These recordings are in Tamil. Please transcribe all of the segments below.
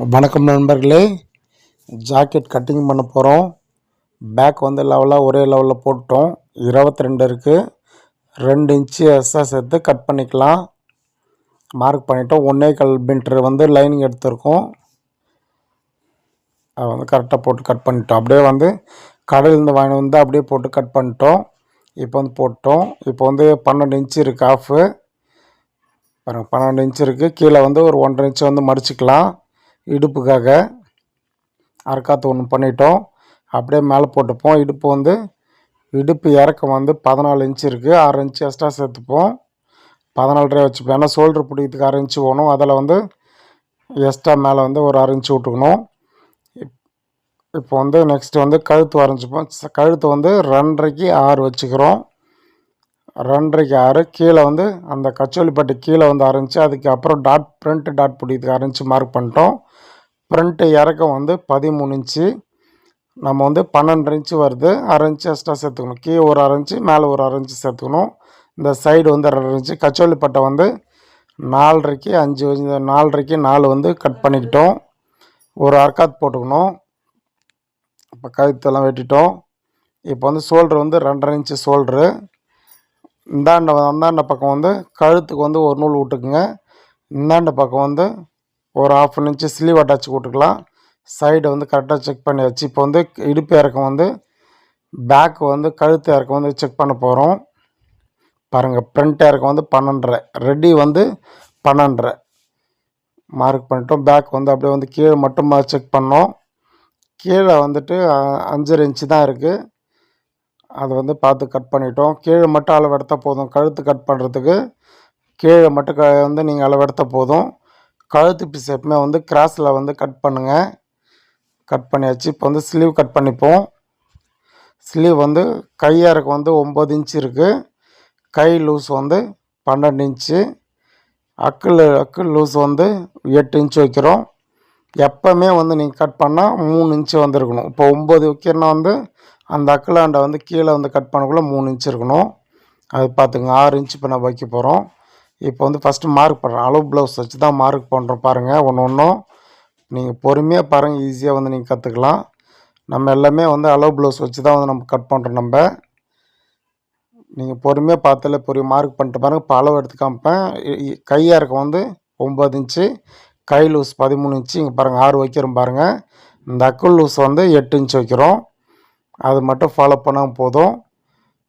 வணக்கம் நண்பர்களே. ஜாக்கெட் கட்டிங் பண்ண போகிறோம் பேக் வந்து லெவலாக ஒரே லெவலில் போட்டோம். இருபத்தி ரெண்டு இருக்குது ரெண்டு இன்ச்சு எஸ்ஸாக சேர்த்து கட் பண்ணிக்கலாம். மார்க் பண்ணிட்டோம். ஒன்றே கல் பின்ட்ரு வந்து லைனிங் எடுத்திருக்கோம். அதை வந்து கரெக்டாக போட்டு கட் பண்ணிட்டோம். அப்படியே வந்து கடையிலேருந்து வாங்கி வந்து அப்படியே போட்டு கட் பண்ணிட்டோம். இப்போ வந்து போட்டோம். இப்போ வந்து பன்னெண்டு இன்ச்சு இருக்குது ஆஃபு பாருங்கள் பன்னெண்டு இன்ச் இருக்குது கீழே வந்து ஒரு ஒன்றரை இன்ச்சு வந்து மடிச்சுக்கலாம். இடுப்புக்காக அறக்காத்து ஒன்று பண்ணிட்டோம். அப்படியே மேலே போட்டுப்போம். இடுப்பு வந்து இடுப்பு இறக்கம் வந்து பதினாலு இன்ச்சு இருக்குது ஆறு இன்ச்சு எக்ஸ்ட்ரா சேர்த்துப்போம். பதினாலரை வச்சுப்போம். ஏன்னா ஷோல்டர் பிடிக்கிறதுக்கு அரை இன்ச்சு போகணும். அதில் வந்து எக்ஸ்ட்ரா மேலே வந்து ஒரு அரை இன்ச்சு விட்டுக்கணும். இப்போ வந்து நெக்ஸ்ட்டு வந்து கழுத்து வரைஞ்சிப்போம். கழுத்து வந்து ரெண்டரைக்கு ஆறு வச்சுக்கிறோம். ரெண்டரைக்கு ஆறு கீழே வந்து அந்த கச்சோலிப்பட்டு கீழே வந்து ஆரம்பிச்சு அதுக்கப்புறம் டாட் ஃப்ரண்ட்டு டாட் பிடிக்கிறதுக்கு அரைஞ்சி மார்க் பண்ணிட்டோம். பிரிண்ட்டு இறக்கம் வந்து பதிமூணு இன்ச்சு. நம்ம வந்து பன்னெண்டு இன்ச்சு வருது. அரை இன்ச்சு எக்ஸ்ட்ரா சேர்த்துக்கணும். கீழே ஒரு அரை இன்ச்சு மேலே ஒரு அரை இன்ச்சு சேர்த்துக்கணும். இந்த சைடு வந்து ரெண்டு இன்ச்சு. கச்சோலிப்பட்டை வந்து நாலரைக்கு அஞ்சு நாலரைக்கு நாலு வந்து கட் பண்ணிக்கிட்டோம். ஒரு அர்க்காத் போட்டுக்கணும். இப்போ கழுத்தெல்லாம் வெட்டிட்டோம். இப்போ வந்து சோல்ட்ரு வந்து ரெண்டரை இன்ச்சு சோல்ட்ரு இந்தாண்ட அந்தாண்ட பக்கம் வந்து கழுத்துக்கு வந்து ஒரு நூல் விட்டுக்குங்க. இந்தாண்ட பக்கம் வந்து ஒரு ஆஃப் இன்ச்சு ஸ்லீவ் அட்டாச் விட்டுக்கலாம். சைடை வந்து கரெக்டாக செக் பண்ணியாச்சு இப்போ வந்து இடுப்பு இறக்கம் வந்து பேக் வந்து கழுத்து இறக்கம் வந்து செக் பண்ண போகிறோம் பாருங்கள் ஃப்ரண்ட் இறக்கம் வந்து பன்னெண்டரை ரெடி வந்து பன்னெண்டரை. மார்க் பண்ணிட்டோம் பேக் வந்து அப்படியே வந்து கீழே மட்டும் செக் பண்ணோம். கீழே வந்துட்டு அஞ்சரை இன்ச்சு தான் இருக்குது அதை வந்து பார்த்து கட் பண்ணிட்டோம். கீழே மட்டும் அளவெடுத்த போதும். கழுத்து கட் பண்ணுறதுக்கு கீழே மட்டும் க வந்து நீங்கள் அளவெடுத்த போதும். கழுத்து பீஸ் எப்பவுமே வந்து கிராஸில் வந்து கட் பண்ணுங்கள் கட் பண்ணியாச்சு. இப்போ வந்து ஸ்லீவ் கட் பண்ணிப்போம். ஸ்லீவ் வந்து கையாருக்கு வந்து ஒம்பது இன்ச்சு இருக்குது கை லூஸ் வந்து பன்னெண்டு இன்ச்சு அக்கில் அக்கில் லூஸ் வந்து எட்டு இன்ச்சு வைக்கிறோம். எப்போவுமே வந்து நீங்கள் கட் பண்ணால் மூணு இன்ச்சு வந்துருக்கணும். இப்போ ஒம்பது வைக்கிறனா வந்து அந்த அக்கலாண்டை வந்து கீழே வந்து கட் பண்ணக்குள்ளே மூணு இன்ச் இருக்கணும். அது பார்த்துங்க ஆறு இன்ச் இப்போ நான் வைக்க போகிறோம் இப்போ வந்து ஃபஸ்ட்டு மார்க் பண்ணுறோம் அளவு ப்ளவுஸ் வச்சு தான் மார்க் பண்ணுறோம் பாருங்கள் ஒன்று ஒன்றும் நீங்கள் பொறுமையாக பாருங்கள் ஈஸியாக வந்து நீங்கள் கற்றுக்கலாம் நம்ம எல்லாமே வந்து அளவு ப்ளவுஸ் வச்சு தான் வந்து நம்ம கட் பண்ணுறோம் நம்ம. நீங்கள் பொறுமையாக பார்த்தாலே பொறுமை மார்க் பண்ணிட்டு பாருங்கள் இப்போ அளவு எடுத்து காமிப்பேன். கையாக இருக்க வந்து ஒம்பது இன்ச்சு கை லூஸ் பதிமூணு இன்ச்சு இங்கே பாருங்கள் ஆறு வைக்கிறோம் பாருங்கள் இந்த அக்குள் லூஸ் வந்து எட்டு இன்ச் வைக்கிறோம். அது மட்டும் ஃபாலோ பண்ணால் போதும்.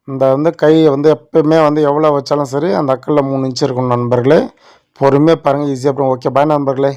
இந்த வந்து கையை வந்து எப்போயுமே வந்து எவ்வளோ வச்சாலும் சரி அந்த அக்கலில் மூணு இன்ச்சு இருக்கணும் நண்பர்களே. பொறுமையாக பாருங்கள் ஈஸியாக அப்புறம் ஓகே பாய் நண்பர்களே.